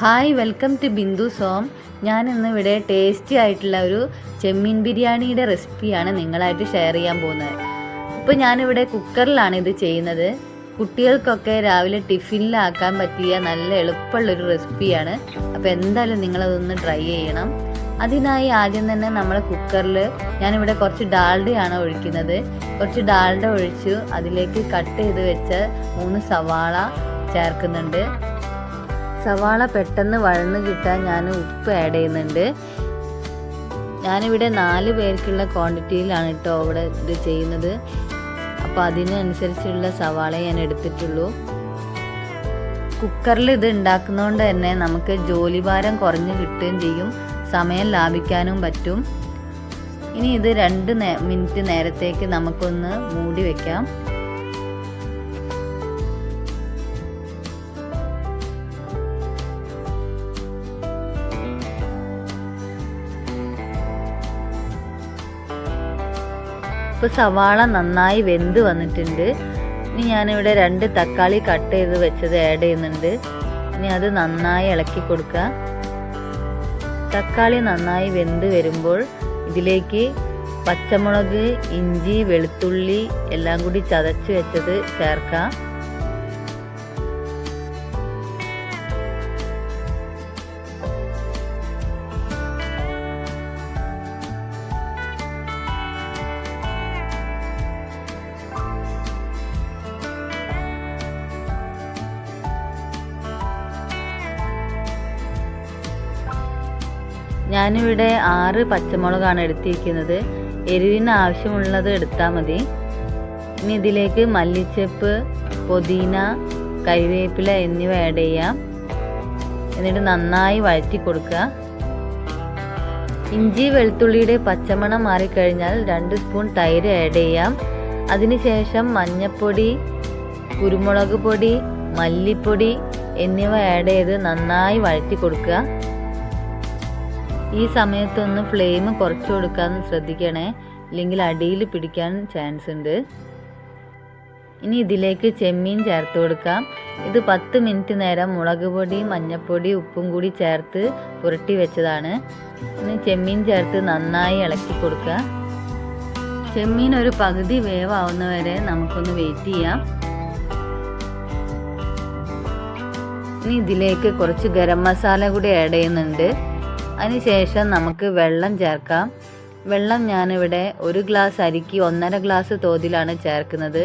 Hi welcome to Bindu Som. ഞാൻ ഇന്ന് ഇവിടെ ടേസ്റ്റി ആയിട്ടുള്ള ഒരു ചെമ്മീൻ ബിരിയാണിയുടെ റെസിപ്പിയാണ് നിങ്ങളായിട്ട് ഷെയർ ചെയ്യാൻ പോകുന്നത്. ഇപ്പോൾ ഞാനിവിടെ കുക്കറിലാണ് ഇത് ചെയ്യുന്നത്. കുട്ടികൾക്കൊക്കെ രാവിലെ ടിഫിനിലാക്കാൻ പറ്റിയ നല്ല എളുപ്പമുള്ളൊരു റെസിപ്പിയാണ്. അപ്പോൾ എന്തായാലും നിങ്ങളതൊന്ന് ട്രൈ ചെയ്യണം. അതിനായി ആദ്യം തന്നെ നമ്മൾ കുക്കറിൽ ഞാനിവിടെ കുറച്ച് ഡാൾഡയാണ് ഒഴിക്കുന്നത്. കുറച്ച് ഡാൾഡ ഒഴിച്ചു അതിലേക്ക് കട്ട് ചെയ്ത് വെച്ച മൂന്ന് സവാള ചേർക്കുന്നുണ്ട്. സവാള പെട്ടെന്ന് വഴന്ന് കിട്ടാൻ ഞാൻ ഉപ്പ് ആഡ് ചെയ്യുന്നുണ്ട്. ഞാനിവിടെ നാല് പേർക്കുള്ള ക്വാണ്ടിറ്റിയിലാണ് കേട്ടോ അവിടെ ഇത് ചെയ്യുന്നത്. അപ്പോൾ അതിനനുസരിച്ചുള്ള സവാള ഞാൻ എടുത്തിട്ടുള്ളൂ. കുക്കറിൽ ഇത് ഉണ്ടാക്കുന്നതുകൊണ്ട് തന്നെ നമുക്ക് ജോലിഭാരം കുറഞ്ഞ് കിട്ടുകയും ചെയ്യും. സമയം ലാഭിക്കാനും പറ്റും. ഇനി ഇത് രണ്ട് മിനിറ്റ് നേരത്തേക്ക് നമുക്കൊന്ന് മൂടി വെക്കാം. ഇപ്പോൾ സവാള നന്നായി വെന്ത് വന്നിട്ടുണ്ട്. ഇനി ഞാനിവിടെ രണ്ട് തക്കാളി കട്ട് ചെയ്ത് വെച്ചത് ആഡ് ചെയ്യുന്നുണ്ട്. ഇനി അത് നന്നായി ഇളക്കി കൊടുക്കുക. തക്കാളി നന്നായി വെന്ത് വരുമ്പോൾ ഇതിലേക്ക് പച്ചമുളക് ഇഞ്ചി വെളുത്തുള്ളി എല്ലാം കൂടി ചതച്ച് വെച്ചത് ചേർക്കാം. ഞാനിവിടെ ആറ് പച്ചമുളകാണ് എടുത്തിരിക്കുന്നത്. എരിവിന് ആവശ്യമുള്ളത് എടുത്താൽ മതി. ഇനി ഇതിലേക്ക് മല്ലിച്ചപ്പ് പുതിന കരിവേപ്പില എന്നിവ ആഡ് ചെയ്യാം. എന്നിട്ട് നന്നായി വഴറ്റി കൊടുക്കുക. ഇഞ്ചി വെളുത്തുള്ളിയുടെ പച്ചമണം മാറിക്കഴിഞ്ഞാൽ രണ്ട് സ്പൂൺ തൈര് ആഡ് ചെയ്യാം. അതിനുശേഷം മഞ്ഞൾപ്പൊടി കുരുമുളക് പൊടി മല്ലിപ്പൊടി എന്നിവ ആഡ് ചെയ്ത് നന്നായി വഴറ്റി കൊടുക്കുക. ഈ സമയത്തൊന്ന് ഫ്ലെയിം കുറച്ച് കൊടുക്കാൻ ശ്രദ്ധിക്കണേ. ഇല്ലെങ്കിൽ അടിയിൽ പിടിക്കാൻ ചാൻസ് ഉണ്ട്. ഇനി ഇതിലേക്ക് ചെമ്മീൻ ചേർത്ത് കൊടുക്കാം. ഇത് പത്ത് മിനിറ്റ് നേരം മുളക് പൊടി മഞ്ഞൾപ്പൊടി ഉപ്പും കൂടി ചേർത്ത് പുരട്ടി വെച്ചതാണ്. ഇനി ചെമ്മീൻ ചേർത്ത് നന്നായി ഇളക്കി കൊടുക്കുക. ചെമ്മീൻ ഒരു പകുതി വേവാവുന്നവരെ നമുക്കൊന്ന് വെയിറ്റ് ചെയ്യാം. ഇനി ഇതിലേക്ക് കുറച്ച് ഗരം മസാല കൂടി ആഡ് ചെയ്യുന്നുണ്ട്. അതിനുശേഷം നമുക്ക് വെള്ളം ചേർക്കാം. വെള്ളം ഞാനിവിടെ ഒരു ഗ്ലാസ് അരിക്ക് ഒന്നര ഗ്ലാസ് തോതിലാണ് ചേർക്കുന്നത്.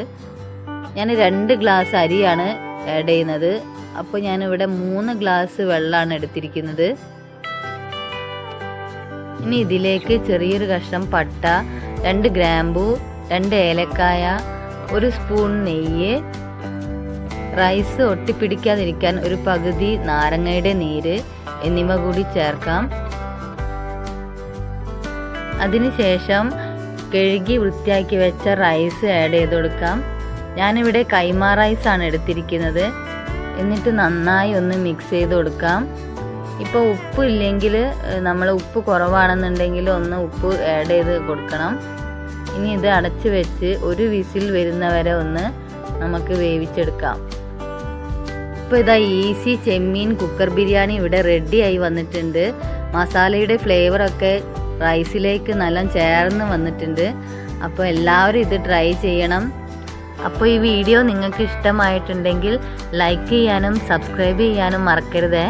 ഞാൻ രണ്ട് ഗ്ലാസ് അരിയാണ് ആഡ് ചെയ്യുന്നത്. അപ്പോൾ ഞാനിവിടെ മൂന്ന് ഗ്ലാസ് വെള്ളമാണ് എടുത്തിരിക്കുന്നത്. ഇനി ഇതിലേക്ക് ചെറിയൊരു കഷ്ണം പട്ട രണ്ട് ഗ്രാമ്പു രണ്ട് ഏലക്കായ ഒരു സ്പൂൺ നെയ്യ് റൈസ് ഒട്ടിപ്പിടിക്കാതിരിക്കാൻ ഒരു പകുതി നാരങ്ങയുടെ നീര് എന്നിവ കൂടി ചേർക്കാം. അതിനുശേഷം കഴുകി വൃത്തിയാക്കി വെച്ച റൈസ് ആഡ് ചെയ്ത് കൊടുക്കാം. ഞാനിവിടെ കൈമ ആണ് എടുത്തിരിക്കുന്നത്. എന്നിട്ട് നന്നായി ഒന്ന് മിക്സ് ചെയ്ത് കൊടുക്കാം. ഇപ്പോൾ ഉപ്പ് ഇല്ലെങ്കിൽ നമ്മൾ ഉപ്പ് കുറവാണെന്നുണ്ടെങ്കിൽ ഒന്ന് ഉപ്പ് ആഡ് ചെയ്ത് കൊടുക്കണം. ഇനി ഇത് അടച്ചു വെച്ച് ഒരു വിസിൽ വരുന്നവരെ ഒന്ന് നമുക്ക് വേവിച്ചെടുക്കാം. ഇപ്പോൾ ഇതാ ഈസി ചെമ്മീൻ കുക്കർ ബിരിയാണി ഇവിടെ റെഡി ആയി വന്നിട്ടുണ്ട്. മസാലയുടെ ഫ്ലേവറൊക്കെ റൈസിലേക്ക് നല്ല ചേർന്ന് വന്നിട്ടുണ്ട്. അപ്പോൾ എല്ലാവരും ഇത് ട്രൈ ചെയ്യണം. അപ്പോൾ ഈ വീഡിയോ നിങ്ങൾക്ക് ഇഷ്ടമായിട്ടുണ്ടെങ്കിൽ ലൈക്ക് ചെയ്യാനും സബ്സ്ക്രൈബ് ചെയ്യാനും മറക്കരുതേ.